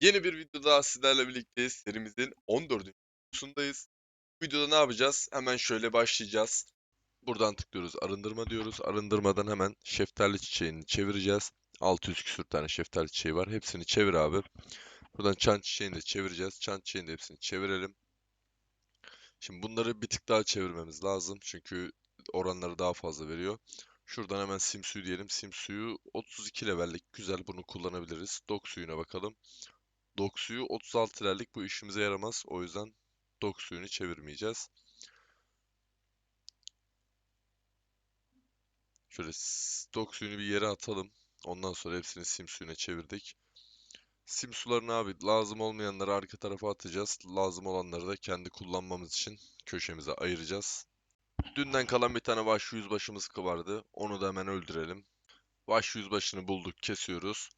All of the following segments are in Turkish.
Yeni bir videoda sizlerle birlikteyiz. Serimizin 14. videosundayız. Bu videoda ne yapacağız? Hemen şöyle başlayacağız. Buradan tıklıyoruz. Arındırma diyoruz. Arındırmadan hemen şeftali çiçeğini çevireceğiz. 600 küsür tane şeftali çiçeği var. Hepsini çevir abi. Buradan çan çiçeğini de çevireceğiz. Çan çiçeğini de hepsini çevirelim. Şimdi bunları bir tık daha çevirmemiz lazım. Çünkü oranları daha fazla veriyor. Şuradan hemen sim suyu diyelim. Sim suyu 32 levellik güzel. Bunu kullanabiliriz. Dok suyuna bakalım. Dok suyu 36 ilerlik bu işimize yaramaz. O yüzden dok suyunu çevirmeyeceğiz. Şöyle s- dok suyunu bir yere atalım. Ondan sonra hepsini sim suyuna çevirdik. Sim sularını abi lazım olmayanları arka tarafa atacağız. Lazım olanları da kendi kullanmamız için köşemize ayıracağız. Dünden kalan bir tane vahşi yüzbaşımız vardı. Onu da hemen öldürelim. Vahşi yüzbaşını bulduk, kesiyoruz.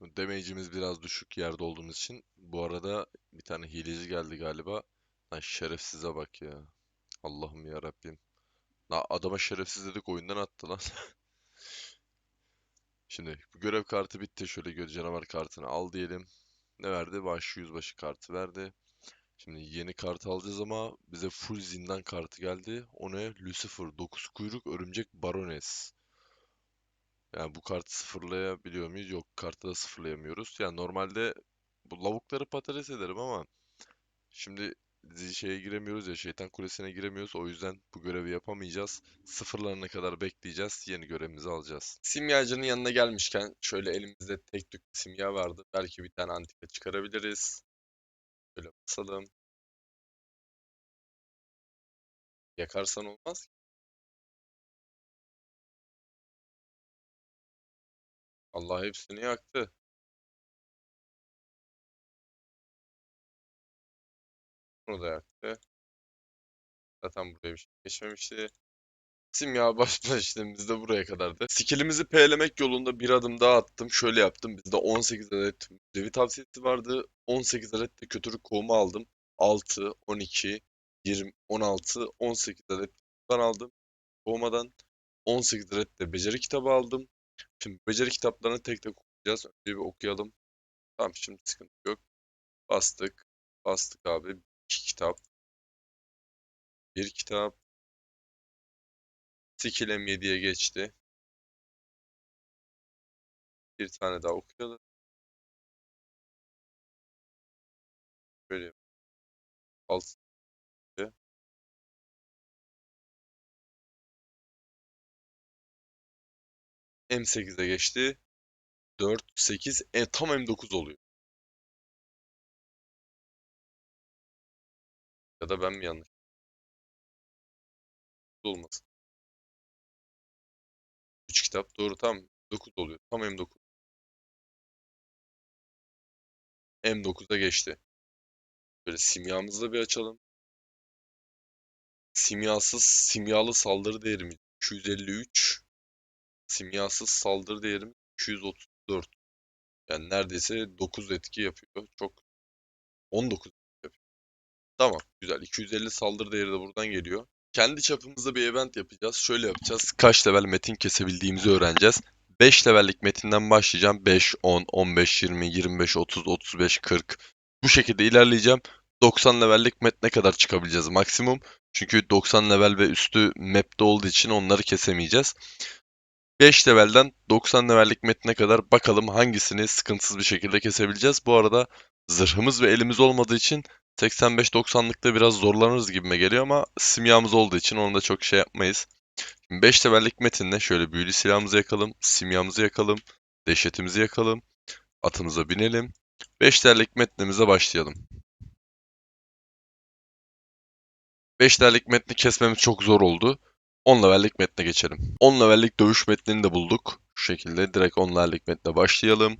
Damage'imiz biraz düşük yerde olduğumuz için. Bu arada bir tane hileci geldi galiba. Lan şerefsize bak ya. Allah'ım ya Rabbim. La adama şerefsiz dedik oyundan attı lan. Şimdi bu görev kartı bitti. Şöyle göz canavar kartını al diyelim. Ne verdi? Vahşi yüzbaşı kartı verdi. Şimdi yeni kart alacağız ama bize full zindan kartı geldi. O ne? Lucifer, 9 kuyruk, örümcek, barones. Yani bu kartı sıfırlayabiliyor muyuz? Yok, kartı da sıfırlayamıyoruz. Yani normalde bu lavukları patates ederim ama şimdi şeye giremiyoruz ya, şeytan kulesine giremiyoruz. O yüzden bu görevi yapamayacağız. Sıfırlanana kadar bekleyeceğiz. Yeni görevimizi alacağız. Simyacının yanına gelmişken şöyle elimizde tek tük simya vardı. Belki bir tane antika çıkarabiliriz. Böyle basalım. Yakarsan olmaz ki. Allah hepsini yaktı. Bunu da yaktı. Zaten buraya bir şey geçmemişti. Simya başla işlemimiz de buraya kadardı. Skillimizi P'lemek yolunda bir adım daha attım. Şöyle yaptım. Bizde 18 adet müzevi tavsiyesi vardı. 18 adet de kötülük kovma aldım. 6, 12, 20, 16, 18 adet bundan aldım. Kovmadan 18 adet de beceri kitabı aldım. Şimdi beceri kitaplarını tek tek okuyacağız. Önce bir okuyalım. Tamam şimdi sıkıntı yok. Bastık. Bastık abi. İki kitap. Bir kitap. Skill M7'ye geçti. Bir tane daha okuyalım. Böyle alt M8'e geçti. 4, 8, e, tam M9 oluyor. Ya da ben mi yanlış olmasın. 3 kitap doğru tam 9 oluyor. Tam M9. M9'a geçti. Böyle simyamızı da bir açalım. Simyasız simyalı saldırı değerimiz 253. Simyasız saldırı değerimiz 234. Yani neredeyse 9 etki yapıyor. Çok 19 yapıyor. Tamam güzel. 250 saldırı değeri de buradan geliyor. Kendi çapımızda bir event yapacağız. Şöyle yapacağız. Kaç level metin kesebildiğimizi öğreneceğiz. 5 levellik metinden başlayacağım. 5, 10, 15, 20, 25, 30, 35, 40. Bu şekilde ilerleyeceğim. 90 levellik metne kadar çıkabileceğiz maksimum. Çünkü 90 level ve üstü map'te olduğu için onları kesemeyeceğiz. 5 levelden 90 levellik metne kadar bakalım hangisini sıkıntısız bir şekilde kesebileceğiz. Bu arada zırhımız ve elimiz olmadığı için 85-90'lıkta biraz zorlanırız gibime geliyor ama simyamız olduğu için onu da çok şey yapmayız. 5 levellik metinle şöyle büyülü silahımızı yakalım, simyamızı yakalım, dehşetimizi yakalım, atımıza binelim. 5 levellik metnimize başlayalım. 5 levellik metni kesmemiz çok zor oldu. 10 levellik metne geçelim. 10 levellik dövüş metnini de bulduk. Şu şekilde direkt 10 levellik metne başlayalım.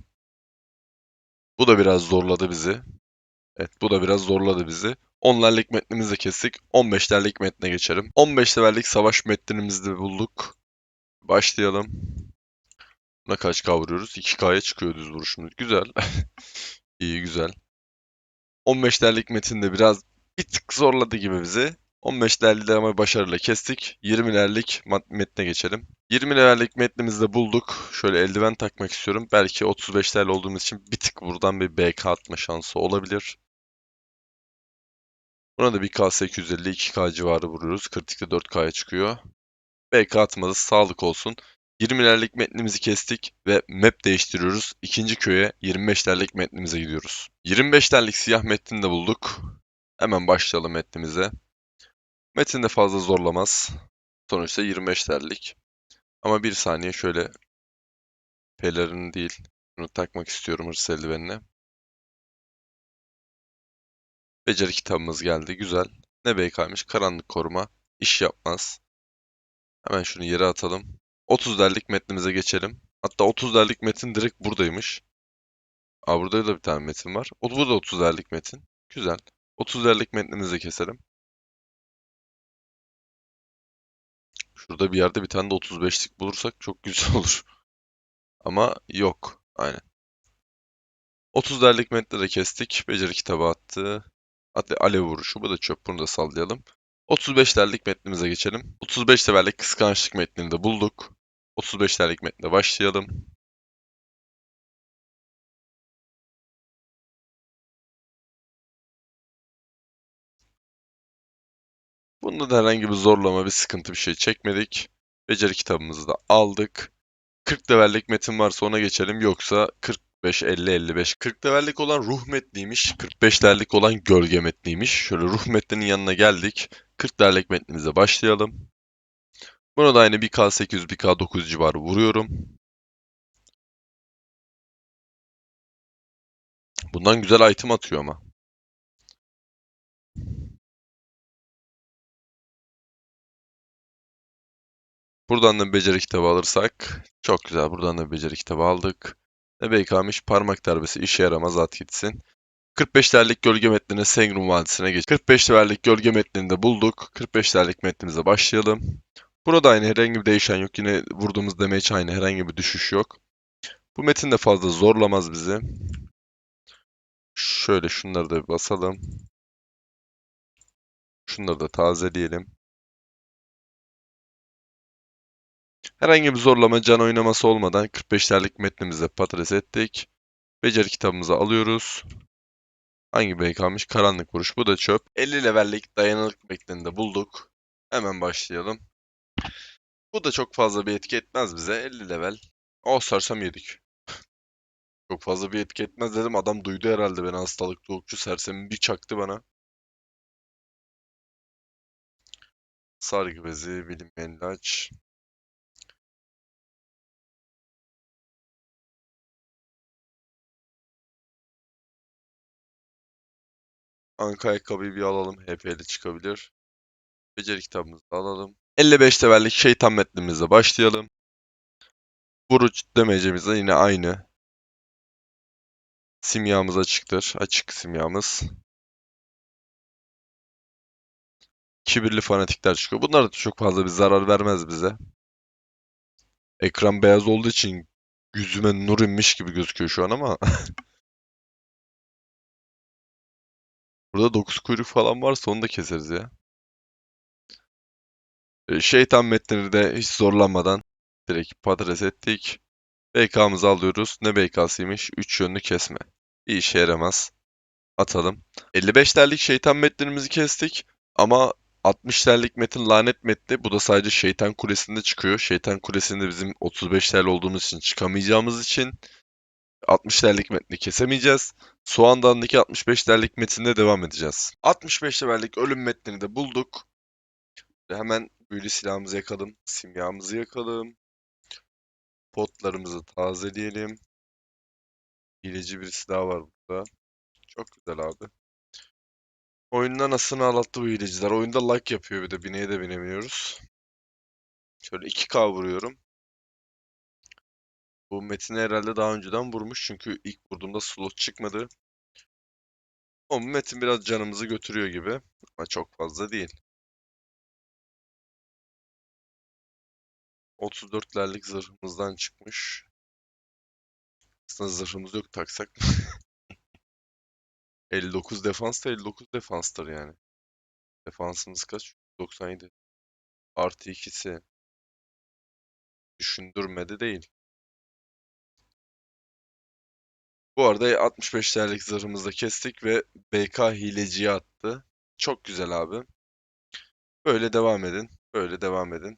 Bu da biraz zorladı bizi. Evet bu da biraz zorladı bizi. 10 levellik metnimizi kestik. 15 levellik metne geçelim. 15 levellik savaş metnimizi de bulduk. Başlayalım. Buna kaç kavuruyoruz? 2K'ya çıkıyor düz vuruşumuz. Güzel. İyi güzel. 15 levellik metin de biraz bir tık zorladı gibi bizi. 15 levellikleri ama başarıyla kestik. 20 levellik mat- metne geçelim. 20 levellik metnimizi de bulduk. Şöyle eldiven takmak istiyorum. Belki 35 level olduğumuz için bir tık buradan bir BK atma şansı olabilir. Buna da bir K850, 2K civarı vuruyoruz. Kritikte 4K'ya çıkıyor. BK atmadı, sağlık olsun. 20'lerlik metnimizi kestik ve map değiştiriyoruz. İkinci köye 25'lerlik metnimize gidiyoruz. 25'lerlik siyah metnini de bulduk. Hemen başlayalım metnimize. Metin de fazla zorlamaz. Sonuçta 25'lerlik. Ama bir saniye şöyle pelerin değil. Bunu takmak istiyorum hırs eldivenine. Beceri kitabımız geldi. Güzel. Ne BK'ymış? Karanlık koruma. İş yapmaz. Hemen şunu yere atalım. 30 derlik metnimize geçelim. Hatta 30 derlik metin direkt buradaymış. Aa burada da bir tane metin var. O burada 30 derlik metin. Güzel. 30 derlik metnimizi keselim. Şurada bir yerde bir tane de 35'lik bulursak çok güzel olur. Ama yok. Aynen. 30 derlik metni de kestik. Beceri kitabı attı. Hatta alev vuruşu. Bu da çöp. Bunu da sallayalım. 35 derlik metnimize geçelim. 35 severlik kıskançlık metnini de bulduk. 35 derlik metne başlayalım. Bunda da herhangi bir zorlama, bir sıkıntı bir şey çekmedik. Beceri kitabımızı da aldık. 40 levellik metin varsa ona geçelim. Yoksa 45, 50, 55. 40 levellik olan ruh metniymiş. 45 levellik olan gölge metniymiş. Şöyle ruh metninin yanına geldik. 40 levellik metnimize başlayalım. Buna da aynı 1K800, 1K900 civarı vuruyorum. Bundan güzel item atıyor ama. Buradan da beceri kitabı alırsak çok güzel. Buradan da beceri kitabı aldık. Ne BK'mış? Parmak darbesi işe yaramaz at gitsin. 45 derlik gölge metnine Sengrum Vadisi'ne geç. 45 derlik gölge metnini de bulduk. 45 derlik metnimize başlayalım. Burada aynı herhangi bir değişen yok. Yine vurduğumuz damage aynı herhangi bir düşüş yok. Bu metin de fazla zorlamaz bizi. Şöyle şunları da basalım. Şunları da tazeleyelim. Herhangi bir zorlama can oynaması olmadan 45'lerlik metnimize patates ettik. Beceri kitabımızı alıyoruz. Hangi BK'mış? Karanlık vuruş. Bu da çöp. 50 levellik dayanıklık metnini bulduk. Hemen başlayalım. Bu da çok fazla bir etki etmez bize. 50 level. O sarsam yedik. Çok fazla bir etki etmez dedim. Adam duydu herhalde beni hastalıklı okçu sersemi bir çaktı bana. Sargı bezi, bilinmeyen ilaç. Anka ayakkabıyı bir alalım. HP'li çıkabilir. Beceri kitabımızı alalım. 55 levellik şeytan metnimizle başlayalım. Vuruş demecimizde yine aynı. Simyamız açıktır. Açık simyamız. Kibirli fanatikler çıkıyor. Bunlar da çok fazla bir zarar vermez bize. Ekran beyaz olduğu için yüzüme nur inmiş gibi gözüküyor şu an ama. Burada 9 kuyruk falan varsa onu da keseriz ya. E, Şeytan metnini de hiç zorlanmadan direkt patates ettik. BK'mızı alıyoruz. Ne BK'sıymış? 3 yönlü kesme. Bir işe yaramaz. Atalım. 55 derlik şeytan metnimizi kestik. Ama 60 derlik metin lanet metni. Bu da sadece şeytan kulesinde çıkıyor. Şeytan kulesinde bizim 35 derli olduğumuz için çıkamayacağımız için 60 derlik metni kesemeyeceğiz. Soğandan'daki 65 derlik metinde devam edeceğiz. 65 derlik ölüm metnini de bulduk. Hemen büyülü silahımızı yakalım. Simyamızı yakalım. Potlarımızı tazeleyelim. Hileci bir silah var burada. Çok güzel abi. Oyundan asını ağlattı bu hileciler. Oyunda lag yapıyor bir de bineye de binemiyoruz. Şöyle 2K vuruyorum. Bu Metin'i herhalde daha önceden vurmuş çünkü ilk vurduğumda slot çıkmadı. O Metin biraz canımızı götürüyor gibi ama çok fazla değil. 34'lerlik zırhımızdan çıkmış. Aslında zırhımız yok taksak. 59 defans da 59 defanstır yani. Defansımız kaç? 97. Artı ikisi. Düşündürmedi değil. Bu arada 65 değerlik zırhımızı da kestik ve BK hileciye attı. Çok güzel abi. Böyle devam edin. Böyle devam edin.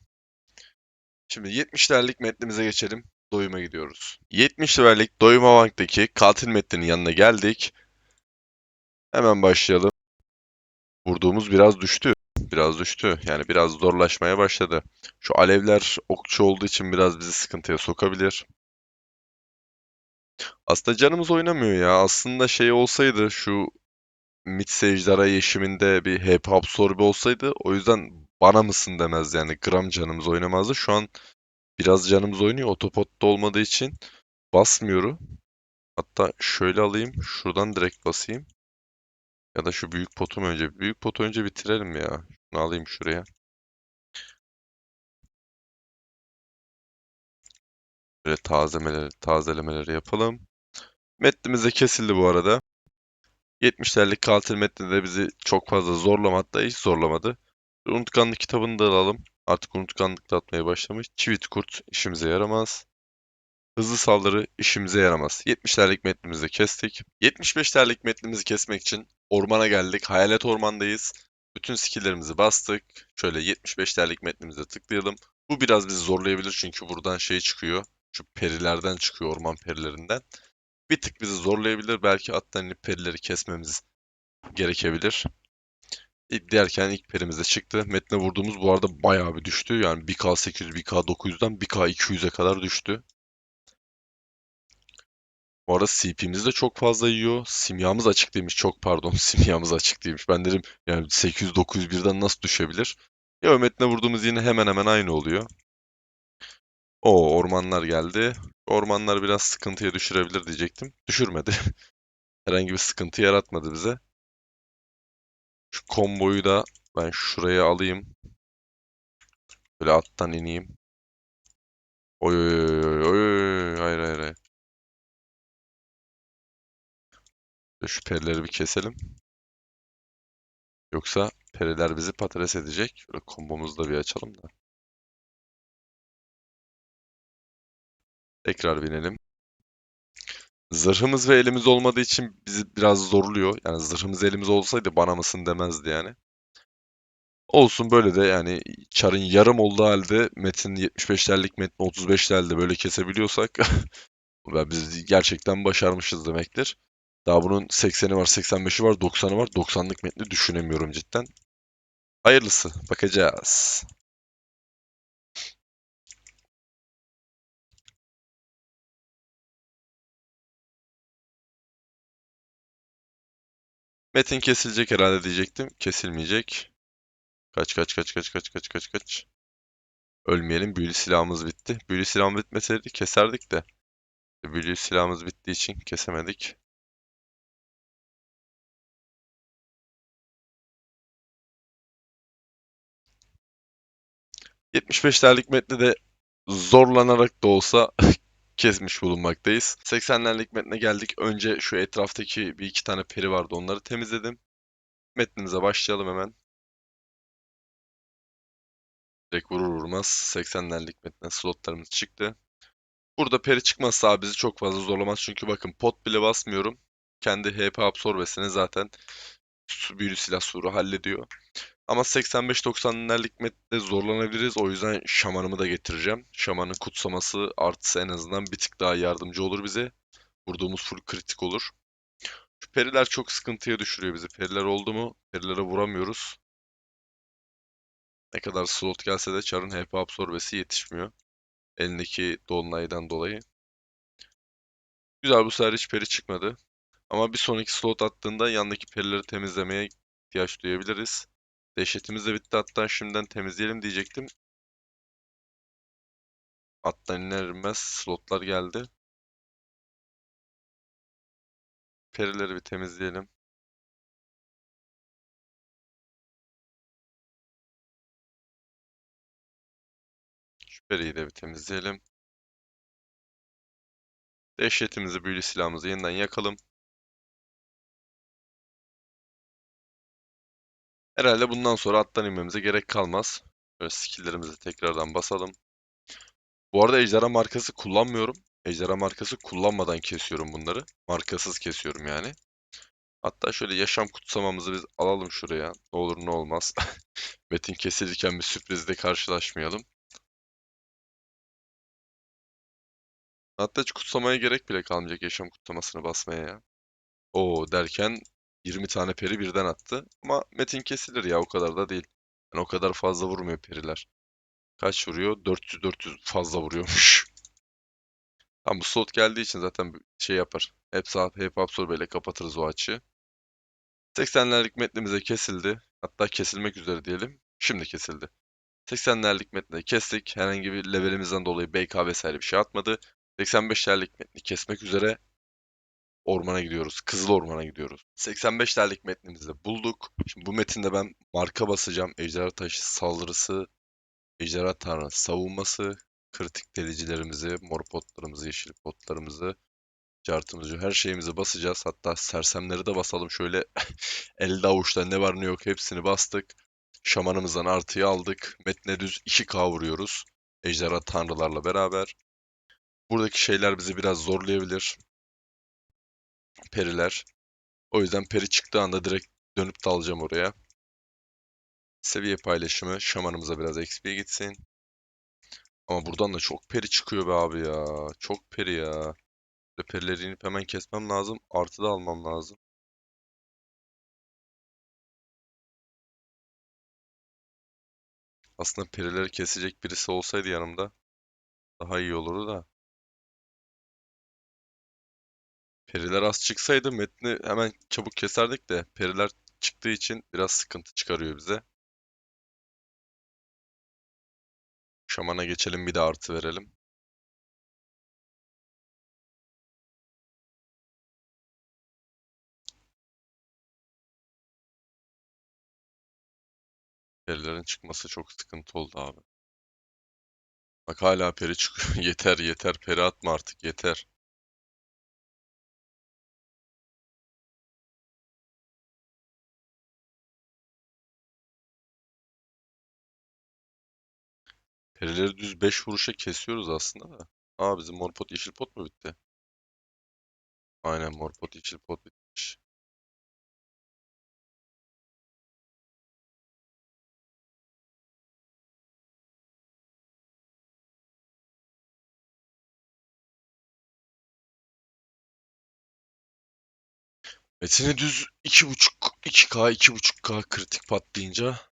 Şimdi 70 liralık metnimize geçelim. Doyuma gidiyoruz. 70 liralık Doyuma Bank'taki katil metninin yanına geldik. Hemen başlayalım. Vurduğumuz biraz düştü. Biraz düştü. Yani biraz zorlaşmaya başladı. Şu alevler okçu olduğu için biraz bizi sıkıntıya sokabilir. Aslında canımız oynamıyor ya. Aslında şey olsaydı şu Mid Ejderha Yeşim'inde bir HP absorbe olsaydı o yüzden bana mısın demez yani gram canımız oynamazdı. Şu an biraz canımız oynuyor. Otopotta olmadığı için basmıyorum. Hatta şöyle alayım. Şuradan direkt basayım. Ya da şu büyük potu mu önce? Büyük potu önce bitirelim ya. Şunu alayım şuraya. Böyle tazelemeleri, tazelemeleri yapalım. Metnimiz de kesildi bu arada. 70'lerlik katil metni de bizi çok fazla zorlamadı da hiç zorlamadı. Unutkanlık kitabını da alalım. Artık unutkanlık da atmaya başlamış. Çivit kurt işimize yaramaz. Hızlı saldırı işimize yaramaz. 70'lerlik metnimizi kestik. 75'lerlik metnimizi kesmek için ormana geldik. Hayalet ormandayız. Bütün skill'lerimizi bastık. Şöyle 75'lerlik metnimize tıklayalım. Bu biraz bizi zorlayabilir çünkü buradan şey çıkıyor. Şu perilerden çıkıyor orman perilerinden. Bir tık bizi zorlayabilir. Belki attan inip perileri kesmemiz gerekebilir. İlk derken ilk perimiz de çıktı. Metne vurduğumuz bu arada bayağı bir düştü. Yani 1K800, 1K900'dan 1K200'e kadar düştü. Bu arada CP'miz de çok fazla yiyor. Simyamız açık değilmiş. Çok pardon. Simyamız açık değilmiş. Ben dedim yani 800-900 birden nasıl düşebilir? Ya metne vurduğumuz yine hemen hemen aynı oluyor. O ormanlar geldi. Ormanlar biraz sıkıntıya düşürebilir diyecektim. Düşürmedi. Herhangi bir sıkıntı yaratmadı bize. Şu komboyu da ben şuraya alayım. Böyle attan ineyim. Oy oy oy oy oy hayır hayır hayır. Şu perileri bir keselim. Yoksa periler bizi patates edecek. Şöyle kombomuzu da bir açalım da. Tekrar binelim. Zırhımız ve elimiz olmadığı için bizi biraz zorluyor. Yani zırhımız elimiz olsaydı bana mısın demezdi yani. Olsun böyle de yani çarın yarım olduğu halde Metin 75'lerlik Metin 35'lerle böyle kesebiliyorsak biz gerçekten başarmışız demektir. Daha bunun 80'i var, 85'i var, 90'ı var. 90'lık metni düşünemiyorum cidden. Hayırlısı. Bakacağız. Metin kesilecek herhalde diyecektim. Kesilmeyecek. Kaç kaç kaç kaç kaç kaç kaç kaç. Ölmeyelim. Büyülü silahımız bitti. Büyülü silahımız bitmeseydi keserdik de. Büyülü silahımız bittiği için kesemedik. ...75'lerlik metni de zorlanarak da olsa kesmiş bulunmaktayız. 80'lerlik metne geldik. Önce şu etraftaki bir iki tane peri vardı onları temizledim. Metnimize başlayalım hemen. Direkt vurur vurmaz 80'lerlik metne slotlarımız çıktı. Burada peri çıkmazsa bizi çok fazla zorlamaz. Çünkü bakın pot bile basmıyorum. Kendi HP absorbesini zaten büyülü silah suru hallediyor. Ama 85-90'lerlik mette zorlanabiliriz. O yüzden şamanımı da getireceğim. Şamanın kutsaması artısı en azından bir tık daha yardımcı olur bize. Vurduğumuz full kritik olur. Şu periler çok sıkıntıya düşürüyor bizi. Periler oldu mu perilere vuramıyoruz. Ne kadar slot gelse de çarın HP absorbesi yetişmiyor. Elindeki dolunaydan dolayı. Güzel bu sefer hiç peri çıkmadı. Ama bir sonraki slot attığında yandaki perileri temizlemeye ihtiyaç duyabiliriz. Dehşetimiz de bitti. Hatta şimdiden temizleyelim diyecektim. Attan iner inmez slotlar geldi. Perileri bir temizleyelim. Şu periyi de bir temizleyelim. Dehşetimizi, büyülü silahımızı yeniden yakalım. Herhalde bundan sonra attan inmemize gerek kalmaz. Böyle skill'lerimizi tekrardan basalım. Bu arada ejderha markası kullanmıyorum. Ejderha markası kullanmadan kesiyorum bunları. Markasız kesiyorum yani. Hatta şöyle yaşam kutsamamızı biz alalım şuraya. Ne olur ne olmaz. Metin kesilirken bir sürprizle karşılaşmayalım. Hatta hiç kutsamaya gerek bile kalmayacak yaşam kutsamasını basmaya ya. Oo derken 20 tane peri birden attı. Ama Metin kesilir ya o kadar da değil. Yani o kadar fazla vurmuyor periler. Kaç vuruyor? 400-400 fazla vuruyormuş. Tam bu slot geldiği için zaten şey yapar. Hep hep absorbeyle kapatırız o açığı. 80'lerlik metnimize kesildi. Hatta kesilmek üzere diyelim. Şimdi kesildi. 80'lerlik metni kestik. Herhangi bir levelimizden dolayı BK vesaire bir şey atmadı. 85'lerlik metni kesmek üzere ormana gidiyoruz. Kızıl Orman'a gidiyoruz. 85'lerlik metnimizi de bulduk. Şimdi bu metinde ben marka basacağım. Ejderha taşı saldırısı, ejderha tanrı savunması, kritik delicilerimizi, mor potlarımızı, yeşil potlarımızı, cartımızı, her şeyimizi basacağız. Hatta sersemleri de basalım. Şöyle elde avuçta ne var ne yok hepsini bastık. Şamanımızdan artıyı aldık. Metne düz 2K vuruyoruz. Ejderha tanrılarla beraber. Buradaki şeyler bizi biraz zorlayabilir. Periler. O yüzden peri çıktığı anda direkt dönüp dalacağım oraya. Seviye paylaşımı şamanımıza biraz XP gitsin. Ama buradan da çok peri çıkıyor be abi ya. Çok peri ya. Perileri inip hemen kesmem lazım. Artı da almam lazım. Aslında perileri kesecek birisi olsaydı yanımda daha iyi olurdu da. Periler az çıksaydı metni hemen çabuk keserdik de periler çıktığı için biraz sıkıntı çıkarıyor bize. Şamana geçelim bir de artı verelim. Perilerin çıkması çok sıkıntı oldu abi. Bak hala peri çıkıyor. Yeter yeter peri atma artık yeter. Perileri düz 5 vuruşa kesiyoruz aslında da. Aa bizim mor pot yeşil pot mu bitti? Aynen mor pot yeşil pot bitmiş. Metin'e düz 2.5 2K 2.5K kritik patlayınca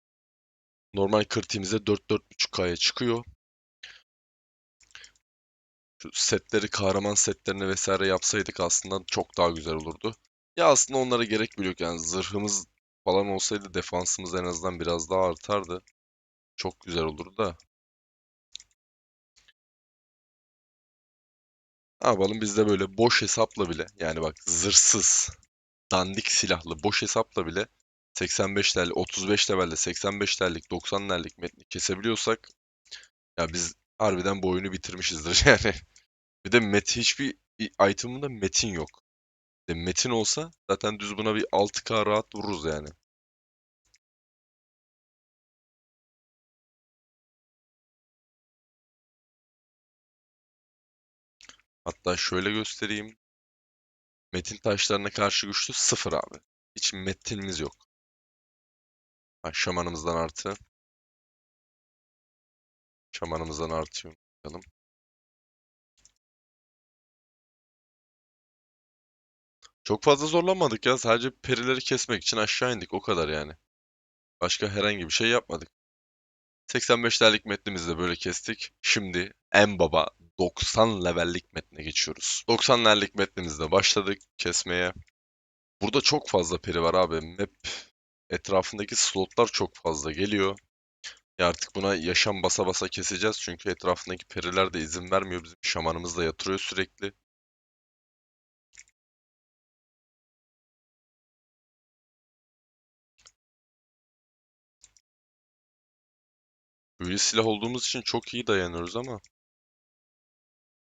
normal kritiğimize 4-4.5K'ya çıkıyor. Şu setleri kahraman setlerini vesaire yapsaydık aslında çok daha güzel olurdu. Ya aslında onlara gerek bile yok yani zırhımız falan olsaydı defansımız en azından biraz daha artardı. Çok güzel olurdu da. Ne yapalım biz de böyle boş hesapla bile yani bak zırhsız, dandik silahlı boş hesapla bile 85'lerle 35 levelde 85'lerlik 90'lerlik metni kesebiliyorsak ya biz harbiden bu oyunu bitirmişizdir yani. Bir de met hiçbir item'ında metin yok. De metin olsa zaten düz buna bir 6K rahat vururuz yani. Hatta şöyle göstereyim. Metin taşlarına karşı güçlü sıfır abi. Hiç metinimiz yok. Ha, şamanımızdan artı. Şamanımızdan artıyor. Bakalım. Çok fazla zorlanmadık ya. Sadece perileri kesmek için aşağı indik. O kadar yani. Başka herhangi bir şey yapmadık. 85'lerlik metnimizi de böyle kestik. Şimdi en baba 90 levellik metne geçiyoruz. 90 levellik metnimizde başladık kesmeye. Burada çok fazla peri var abi. Map etrafındaki slotlar çok fazla geliyor. Ya artık buna yaşam basa basa keseceğiz çünkü etrafındaki periler de izin vermiyor. Bizim şamanımız da yatırıyor sürekli. Büyülü silah olduğumuz için çok iyi dayanıyoruz ama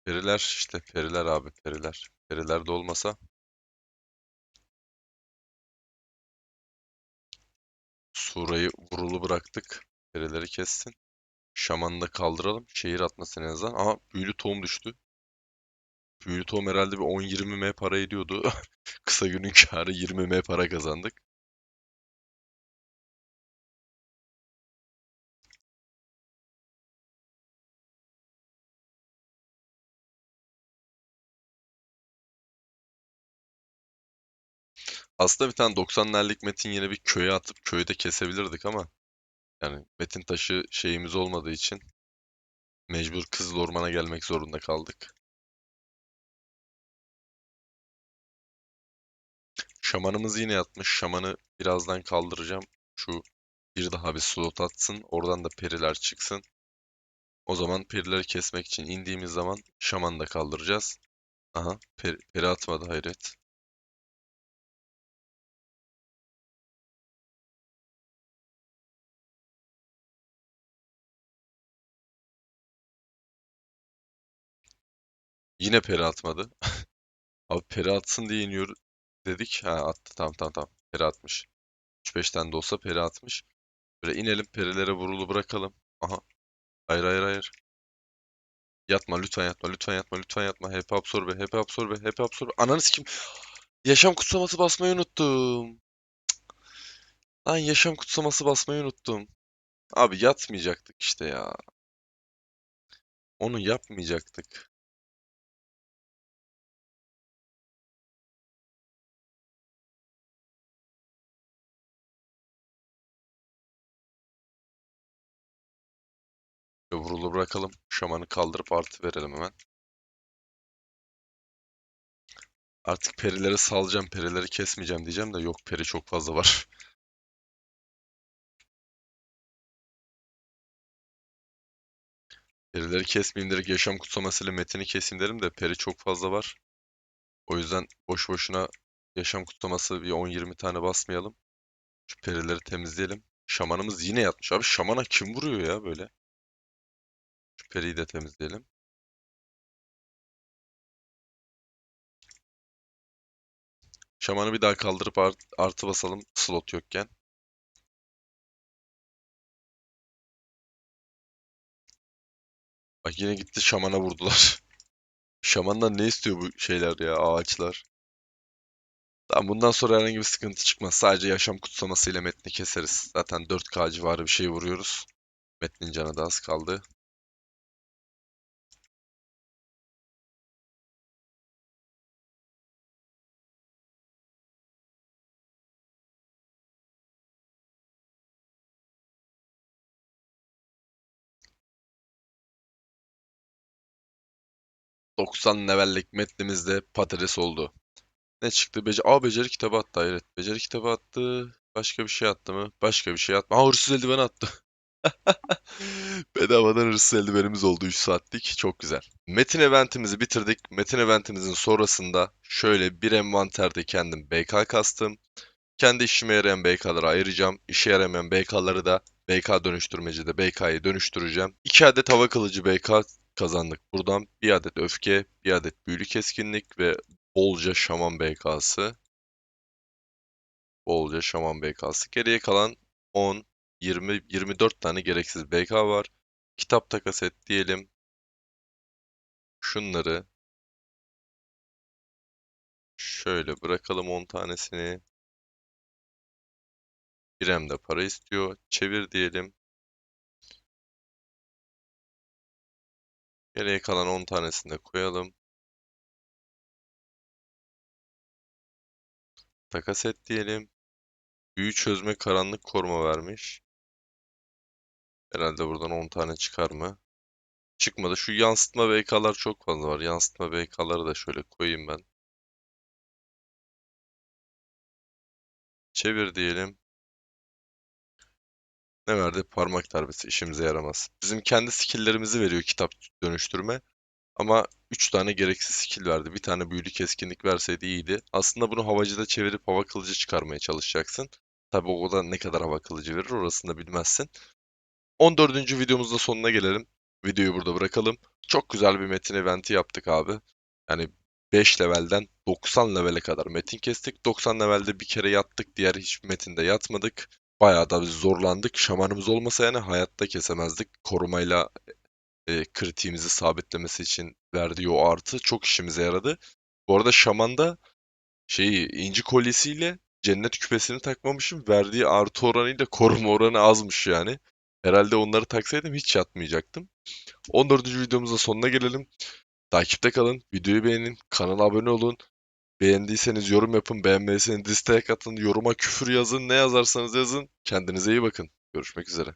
periler işte periler abi periler. Periler de olmasa Sura'yı vurulu bıraktık. Perileri kessin. Şamanı da kaldıralım. Şehir atmasın en azından. Aha büyülü tohum düştü. Büyülü tohum herhalde bir 10-20 M para ediyordu. Kısa günün kârı 20 M para kazandık. Aslında bir tane 90'lerlik metin yine bir köye atıp köyü de kesebilirdik ama yani metin taşı şeyimiz olmadığı için mecbur Kızıl Orman'a gelmek zorunda kaldık. Şamanımız yine yatmış. Şamanı birazdan kaldıracağım. Şu bir daha bir slot atsın. Oradan da periler çıksın. O zaman perileri kesmek için indiğimiz zaman şamanı da kaldıracağız. Aha peri, peri atmadı hayret. Yine peri atmadı. Abi peri atsın diye iniyor dedik. Ha attı tamam tamam tamam. Peri atmış. 3-5 tane de olsa peri atmış. Böyle inelim perilere vurulu bırakalım. Aha. Hayır hayır hayır. Yatma lütfen yatma lütfen yatma lütfen yatma. HP absorbe HP absorbe HP absorbe. Ananı sikim. Yaşam kutsaması basmayı unuttum. Cık. Lan yaşam kutsaması basmayı unuttum. Abi yatmayacaktık işte ya. Onu yapmayacaktık. Vurulu bırakalım. Şamanı kaldırıp artı verelim hemen. Artık perileri salacağım, perileri kesmeyeceğim diyeceğim de yok peri çok fazla var. Perileri kesmeyeyim direkt yaşam kutsamasıyla metini keseyim derim de peri çok fazla var. O yüzden boş boşuna yaşam kutsaması bir 10-20 tane basmayalım. Şu perileri temizleyelim. Şamanımız yine yatmış. Abi şamana kim vuruyor ya böyle? Şu periyi de temizleyelim. Şamanı bir daha kaldırıp art artı basalım slot yokken. Bak yine gitti şamana vurdular. Şamandan ne istiyor bu şeyler ya ağaçlar? Tamam bundan sonra herhangi bir sıkıntı çıkmaz. Sadece yaşam kutsamasıyla metni keseriz. Zaten 4K civarı bir şey vuruyoruz. Metnin canı da az kaldı. ...90 levellik metnimizde patates oldu. Ne çıktı? Bece Aa beceri kitabı attı hayret. Beceri kitabı attı. Başka bir şey attı mı? Başka bir şey attı. Aa hırsız eldiven attı. Bedavadan hırsız eldivenimiz oldu 3 saatlik. Çok güzel. Metin eventimizi bitirdik. Metin eventimizin sonrasında şöyle bir envanterde kendim BK kastım. Kendi işime yarayan BK'ları ayıracağım. İşe yaramayan BK'ları da BK dönüştürmecide BK'yı dönüştüreceğim. 2 adet hava kılıcı BK kazandık. Buradan bir adet öfke, bir adet büyülü keskinlik ve bolca şaman BK'sı. Bolca şaman BK'sı. Geriye kalan 10, 20, 24 tane gereksiz BK var. Kitap takas et diyelim. Şunları şöyle bırakalım 10 tanesini. İrem de para istiyor. Çevir diyelim. Geriye kalan 10 tanesini de koyalım. Takas et diyelim. Büyü çözme karanlık koruma vermiş. Herhalde buradan 10 tane çıkar mı? Çıkmadı. Şu yansıtma BK'lar çok fazla var. Yansıtma BK'ları da şöyle koyayım ben. Çevir diyelim. Ne verdi? Parmak darbesi. işimize yaramaz. Bizim kendi skill'lerimizi veriyor kitap dönüştürme. Ama 3 tane gereksiz skill verdi. Bir tane büyülü keskinlik verseydi iyiydi. Aslında bunu havacıda çevirip hava kılıcı çıkarmaya çalışacaksın. Tabi o da ne kadar hava kılıcı verir orasını da bilmezsin. 14. videomuzda sonuna gelelim. Videoyu burada bırakalım. Çok güzel bir metin eventi yaptık abi. Yani 5 levelden 90 levele kadar metin kestik. 90 levelde bir kere yattık. Diğer hiçbir metinde yatmadık. Bayağı da zorlandık. Şamanımız olmasa yani hayatta kesemezdik. Korumayla e, kritiğimizi sabitlemesi için verdiği o artı çok işimize yaradı. Bu arada şamanda şeyi inci kolyesiyle cennet küpesini takmamışım. Verdiği artı oranıyla koruma oranı azmış yani. Herhalde onları taksaydım hiç yatmayacaktım. 14. videomuzda sonuna gelelim. Takipte kalın, videoyu beğenin, kanala abone olun. Beğendiyseniz yorum yapın, beğenmediyseniz dislike atın, yoruma küfür yazın, ne yazarsanız yazın. Kendinize iyi bakın. Görüşmek üzere.